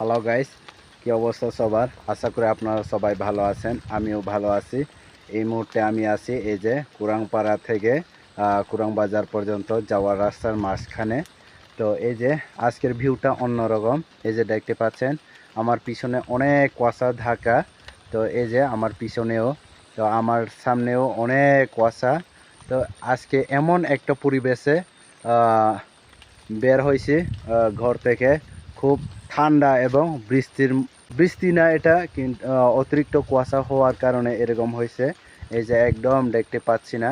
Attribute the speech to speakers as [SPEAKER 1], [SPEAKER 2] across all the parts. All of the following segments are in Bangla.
[SPEAKER 1] হ্যালো গাইস কি অবস্থা সবার? আশা করি আপনারা সবাই ভালো আছেন। আমিও ভালো আছি। এই মুহূর্তে আমি আছি এই যে কুরাংপাড়া থেকে কুরাং বাজার পর্যন্ত যাওয়ার রাস্তার মাঝখানে। তো এই যে আজকের ভিউটা অন্যরকম। এই যে দেখতে পাচ্ছেন, আমার পিছনে অনেক কুয়াশা ঢাকা। তো এই যে আমার পিছনেও, তো আমার সামনেও অনেক কুয়াশা। তো আজকে এমন একটা পরিবেশে বের হয়েছি ঘর থেকে। খুব ঠান্ডা এবং বৃষ্টির, বৃষ্টি না এটা কিন্তু অতিরিক্ত কুয়াশা হওয়ার কারণে এরকম হয়েছে। এই যে একদম দেখতে পাচ্ছি না।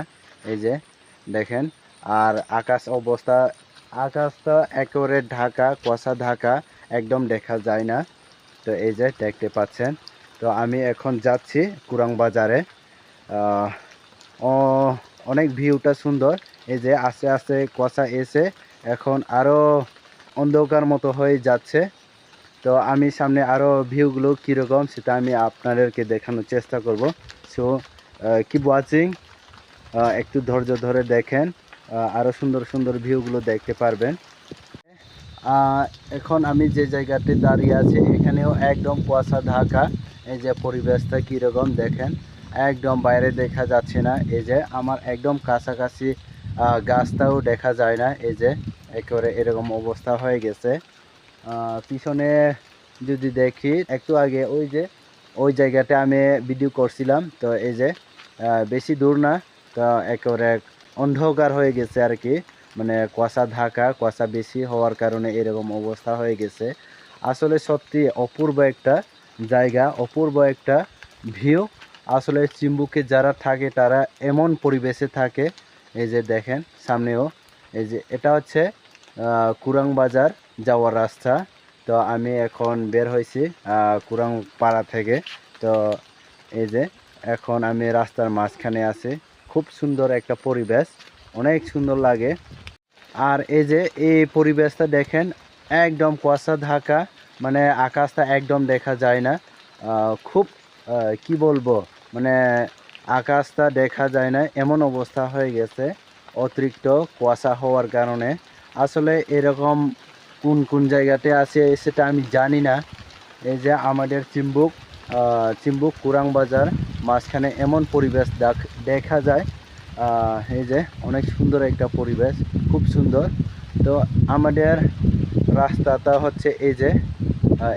[SPEAKER 1] এই যে দেখেন, আর আকাশ অবস্থা আকাশটা একেবারে ঢাকা, কুয়াশা ঢাকা, একদম দেখা যায় না। তো এই যে দেখতে পাচ্ছেন, তো আমি এখন যাচ্ছি কুরাং বাজারে। অনেক ভিউটা সুন্দর। এই যে আস্তে আস্তে কুয়াশা এসে এখন আরও অন্ধকার মতো হয়ে যাচ্ছে। তো আমি সামনে আরও ভিউগুলো কীরকম সেটা আমি আপনাদেরকে দেখানোর চেষ্টা করব। সো কিপ ওয়াচিং একটু ধৈর্য ধরে দেখেন আরও সুন্দর সুন্দর ভিউগুলো দেখতে পারবেন। এখন আমি যে জায়গাতে দাঁড়িয়ে আছি, এখানেও একদম কুয়াশা ঢাকা। এই যে পরিবেশটা কীরকম দেখেন, একদম বাইরে দেখা যাচ্ছে না। এই যে আমার একদম কাছাকাছি গাছটাও দেখা যায় না। এই যে একেবারে এরকম অবস্থা হয়ে গেছে। পিছনে যদি দেখি, একটু আগে ওই যে, ওই জায়গাতে আমি ভিডিও করছিলাম, তো এই যে বেশি দূর না, তো একেবারে অন্ধকার হয়ে গেছে আর কি। মানে কুয়াশা ঢাকা, কুয়াশা বেশি হওয়ার কারণে এরকম অবস্থা হয়ে গেছে। আসলে সত্যি অপূর্ব একটা জায়গা, অপূর্ব একটা ভিউ আসলে চিম্বুকে যারা থাকে, তারা এমন পরিবেশে থাকে। এই যে দেখেন, সামনেও, এই যে, এটা হচ্ছে কুরাং বাজার। যাওয়ার রাস্তা। তো আমি এখন বের হয়েছি কুরাং পাড়া থেকে। তো এই যে, এখন আমি রাস্তার মাঝখানে আছি। খুব সুন্দর একটা পরিবেশ, অনেক সুন্দর লাগে। আর এই যে, এই পরিবেশটা দেখেন, একদম কুয়াশা, ঢাকা মানে আকাশটা একদম দেখা যায় না। খুব কি বলব মানে আকাশটা দেখা যায় না, এমন অবস্থা হয়ে গেছে। অতিরিক্ত কুয়াশা হওয়ার কারণে। আসলে এরকম কোন কোন জায়গাতে আছে সেটা আমি জানি না। এই যে আমাদের চিম্বুক চিম্বুক কুরাং বাজার, মাঝখানে এমন পরিবেশ দেখ- যায়। এই যে অনেক সুন্দর একটা পরিবেশ, খুব সুন্দর। তো আমাদের রাস্তাটা হচ্ছে এই যে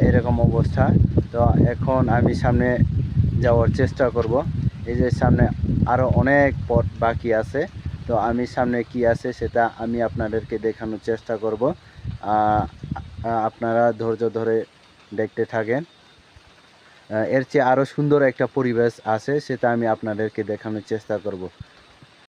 [SPEAKER 1] এরকম অবস্থা। তো এখন আমি সামনে যাওয়ার চেষ্টা করব। এই যে সামনে আরও অনেক পথ বাকি আছে। তো আমি সামনে কি আছে সেটা আমি আপনাদেরকে দেখানোর চেষ্টা করব। আপনারা ধৈর্য ধরে দেখতে থাকেন। এর চেয়ে আরও সুন্দর একটা পরিবেশ আছে, সেটা আমি আপনাদেরকে দেখানোর চেষ্টা করব।